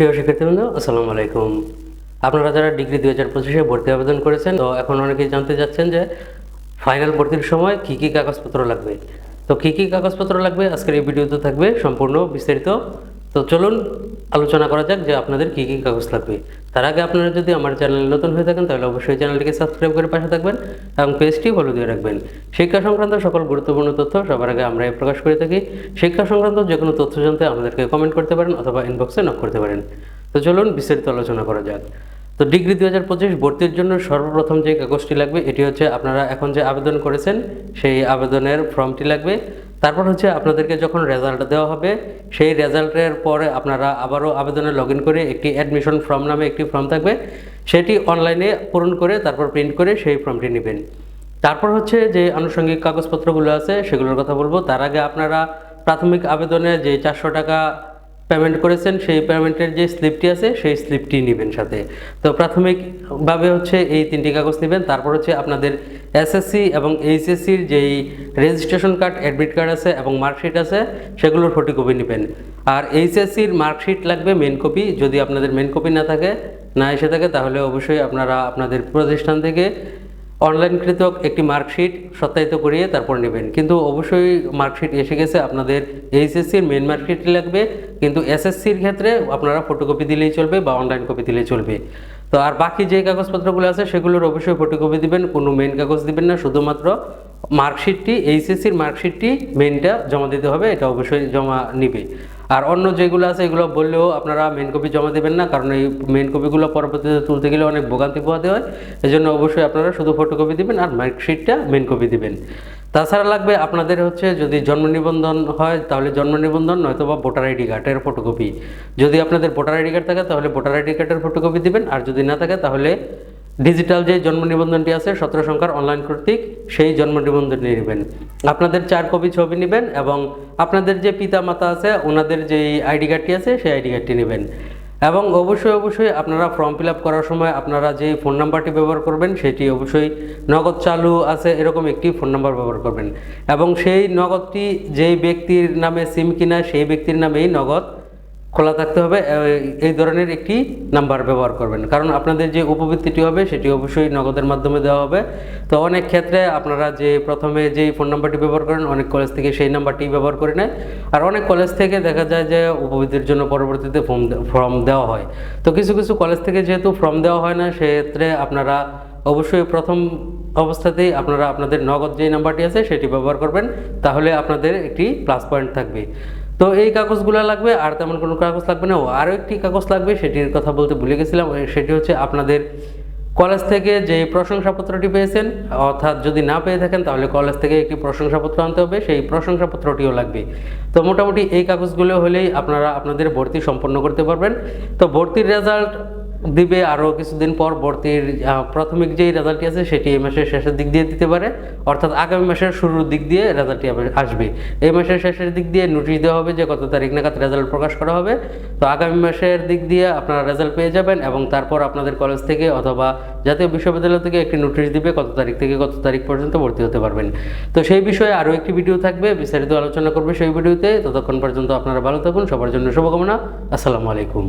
প্রিয় শিক্ষার্থীবৃন্দ, আসসালামু আলাইকুম। আপনারা যারা ডিগ্রি দুই হাজার পঁচিশে ভর্তি আবেদন করেছেন, তো এখন অনেকেই জানতে যাচ্ছেন যে ফাইনাল ভর্তির সময় কী কী কাগজপত্র লাগবে। তো কী কী কাগজপত্র লাগবে আজকের এই ভিডিওতে থাকবে সম্পূর্ণ বিস্তারিত তো চলুন আলোচনা করা যাক যে আপনাদের কী কী কাগজ লাগবে। তার আগে আপনারা যদি আমার চ্যানেল নতুন হয়ে থাকেন, তাহলে অবশ্যই চ্যানেলটিকে সাবস্ক্রাইব করে পাশে থাকবেন এবং পেজটি ফলো দিয়ে রাখবেন। শিক্ষা সংক্রান্ত সকল গুরুত্বপূর্ণ তথ্য সবার আগে আমরা প্রকাশ করে থাকি। শিক্ষা সংক্রান্ত যে কোনো তথ্য জানতে আমাদেরকে কমেন্ট করতে পারেন অথবা ইনবক্সে নক করতে পারেন। তো চলুন বিস্তারিত আলোচনা করা যাক। তো ডিগ্রি দু হাজার পঁচিশ ভর্তির জন্য সর্বপ্রথম যে কাগজটি লাগবে, এটি হচ্ছে আপনারা এখন যে আবেদন করেছেন, সেই আবেদনের ফর্মটি লাগবে। তারপর হচ্ছে আপনাদেরকে যখন রেজাল্ট দেওয়া হবে, সেই রেজাল্টের পরে আপনারা আবারও আবেদনে লগ করে একটি অ্যাডমিশন ফর্ম নামে একটি ফর্ম থাকবে। সেটি অনলাইনে পূরণ করে তারপর প্রিন্ট করে সেই ফর্মটি নেবেন। তারপর হচ্ছে যে আনুষঙ্গিক কাগজপত্রগুলো আছে, সেগুলোর কথা বলব। তার আগে আপনারা প্রাথমিক আবেদনে যে চারশো টাকা পেমেন্ট করেছেন, সেই পেমেন্টের যে স্লিপটি আছে, সেই স্লিপটি নেবেন সাথে। তো প্রাথমিকভাবে হচ্ছে এই তিনটি কাগজ নেবেন। তারপর হচ্ছে আপনাদের এসএসসি এবং এইচএসসির যেই রেজিস্ট্রেশন কার্ড অ্যাডমিট কার্ড আছে এবং মার্কশিট আছে, সেগুলোর ফটোকপি নেবেন। আর এইচএসসির মার্কশিট লাগবে মেন কপি যদি আপনাদের মেন কপি না থাকে, না এসে থাকে, তাহলে অবশ্যই আপনারা আপনাদের প্রতিষ্ঠান থেকে অনলাইনকৃত একটি মার্কশিট সত্যায়িত করিয়ে তারপর নেবেন। কিন্তু অবশ্যই মার্কশিট এসে গেছে, আপনাদের এইচএসসির মেন মার্কশিট লাগবে, কিন্তু এসএসসির ক্ষেত্রে আপনারা ফটোকপি দিলেই চলবে বা অনলাইন কপি দিলেই চলবে। তো আর বাকি যে কাগজপত্রগুলো আছে, সেগুলোর অবশ্যই ফটোকপি দিবেন, কোনো মেন কাগজ দিবেন না, শুধুমাত্র মার্কশিটটি এইচএসসির মার্কশিটটি মেনটা জমা দিতে হবে, এটা অবশ্যই জমা নিবে। আর অন্য যেগুলো আছে, এগুলো বললেও আপনারা মেন কপি জমা দেবেন না, কারণ এই মেন কপিগুলো পরবর্তীতে তুলতে গেলে অনেক ভোগান্তি পোহাতে হয়। এই জন্য অবশ্যই আপনারা শুধু ফটোকপি দিবেন আর মার্কশিটটা মেন কপি দেবেন। তাছাড়া লাগবে আপনাদের হচ্ছে যদি জন্ম নিবন্ধন হয়, তাহলে জন্ম নিবন্ধন নয়তো বা ভোটার আইডি কার্ডের ফটোকপি যদি আপনাদের ভোটার আইডি কার্ড থাকে, তাহলে ভোটার আইডি কার্ডের ফটোকপি দিবেন, আর যদি না থাকে, তাহলে ডিজিটাল যে জন্ম নিবন্ধনটি আছে, সতেরো সংখ্যার অনলাইন কর্তৃক সেই জন্ম নিবন্ধনটি নেবেন। আপনাদের চার কপি ছবি নেবেন এবং আপনাদের যে পিতা মাতা আছে, ওনাদের যে আইডি কার্ডটি আছে, সেই আইডি কার্ডটি নেবেন। এবং অবশ্যই অবশ্যই আপনারা ফর্ম ফিল করার সময় আপনারা যে ফোন নাম্বারটি ব্যবহার করবেন, সেটি অবশ্যই নগদ চালু আছে, এরকম একটি ফোন নাম্বার ব্যবহার করবেন। এবং সেই নগদটি যেই ব্যক্তির নামে সিম কিনা, সেই ব্যক্তির নামেই নগদ খোলা থাকতে হবে এই ধরনের একটি নাম্বার ব্যবহার করবেন। কারণ আপনাদের যে উপবৃত্তিটি হবে, সেটি অবশ্যই নগদের মাধ্যমে দেওয়া হবে। তো অনেক ক্ষেত্রে আপনারা যে প্রথমে যে ফোন নাম্বারটি ব্যবহার করেন, অনেক কলেজ থেকে সেই নাম্বারটি ব্যবহার করে নেয়। আর অনেক কলেজ থেকে দেখা যায় যে উপবৃত্তির জন্য পরবর্তীতে ফর্ম ফর্ম দেওয়া হয়। তো কিছু কিছু কলেজ থেকে যেহেতু ফর্ম দেওয়া হয় না, সেক্ষেত্রে আপনারা অবশ্যই প্রথম অবস্থাতেই আপনারা আপনাদের নগদ যে নাম্বারটি আছে, সেটি ব্যবহার করবেন। তাহলে আপনাদের একটি প্লাস পয়েন্ট থাকবে। তো এই কাগজগুলো লাগবে, আর তেমন কোনো কাগজ লাগবে না। ও আরও একটি কাগজ লাগবে, সেটির কথা বলতে ভুলে গেছিলাম সেটি হচ্ছে আপনাদের কলেজ থেকে যে প্রশংসাপত্রটি পেয়েছেন, অর্থাৎ যদি না পেয়ে থাকেন, তাহলে কলেজ থেকে একটি প্রশংসাপত্র আনতে হবে, সেই প্রশংসাপত্রটিও লাগবে। তো মোটামুটি এই কাগজগুলো হলেই আপনারা আপনাদের ভর্তি সম্পন্ন করতে পারবেন। তো ভর্তির রেজাল্ট দিবে আরও কিছুদিন পর ভর্তির প্রাথমিক যেই রেজাল্টটি আছে সেটি এই মাসের শেষের দিক দিয়ে দিতে পারে। অর্থাৎ আগামী মাসের শুরুর দিক দিয়ে রেজাল্টটি আসবে। এই মাসের শেষের দিক দিয়ে নোটিশ দেওয়া হবে যে কত তারিখ নাগাদ রেজাল্ট প্রকাশ করা হবে। তো আগামী মাসের দিক দিয়ে আপনারা রেজাল্ট পেয়ে যাবেন এবং তারপর আপনাদের কলেজ থেকে অথবা জাতীয় বিশ্ববিদ্যালয় থেকে একটি নোটিশ দিবে কত তারিখ থেকে কত তারিখ পর্যন্ত ভর্তি হতে পারবেন। তো সেই বিষয়ে আরও একটি ভিডিও থাকবে, বিস্তারিত আলোচনা করবে সেই ভিডিওতে ততক্ষণ পর্যন্ত আপনারা ভালো থাকুন, সবার জন্য শুভকামনা। আসসালামু আলাইকুম।